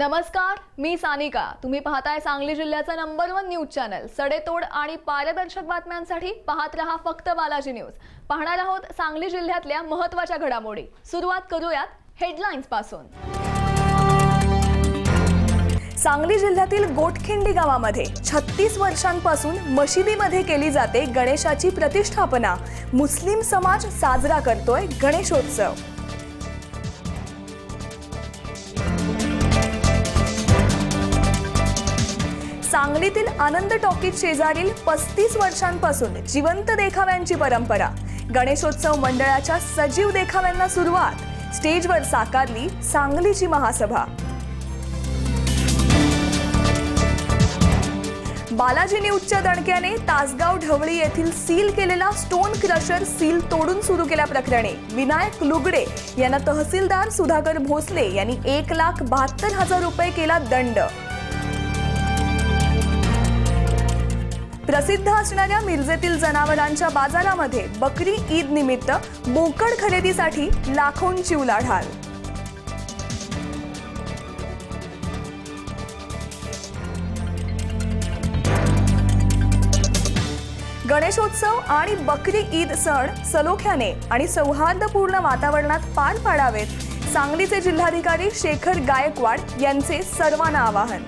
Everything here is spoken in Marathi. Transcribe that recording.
नमस्कार मी सानिका. तुम्ही पाहताय सांगली जिल्ह्याचा नंबर वन न्यूज चॅनल सडेतोड आणि पारदर्शक बातम्यांसाठी पाहत रहा फक्त बालाजी न्यूज पाहणार आहोत सांगली जिल्ह्यातल्या महत्त्वाच्या घडामोडी. सुरुवात करूयात हेडलाईन्सपासून. सांगली जिल्ह्यातील गोटखिंडी गावामध्ये छत्तीस वर्षांपासून मशिदीमध्ये केली जाते गणेशाची प्रतिष्ठापना. मुस्लिम समाज साजरा करतोय गणेशोत्सव. सांगलीतील आनंद टॉकीज शेजारील पस्तीस वर्षांपासून जिवंत देखाव्यांची परंपरा. गणेशोत्सव मंडळाच्या सजीव देखाव्यांना सुरुवात. स्टेजवर साकारली सांगलीची महासभा. बालाजी न्यूजच्या दणक्याने तासगाव ढवळी येथील सील केलेला स्टोन क्रशर सील तोडून सुरू केल्याप्रकरणी विनायक लुगडे यांना तहसीलदार सुधाकर भोसले यांनी एक लाख बहात्तर हजार रुपये केला दंड. प्रसिद्ध असणाऱ्या मिरजेतील जनावरांच्या बाजारामध्ये बकरी ईद निमित्त बोकड खरेदीसाठी लाखोंची उलाढाल. गणेशोत्सव आणि बकरी ईद सण सलोख्याने आणि सौहार्दपूर्ण वातावरणात पार पाडावेत. सांगलीचे जिल्हाधिकारी शेखर गायकवाड यांचे सर्वांना आवाहन.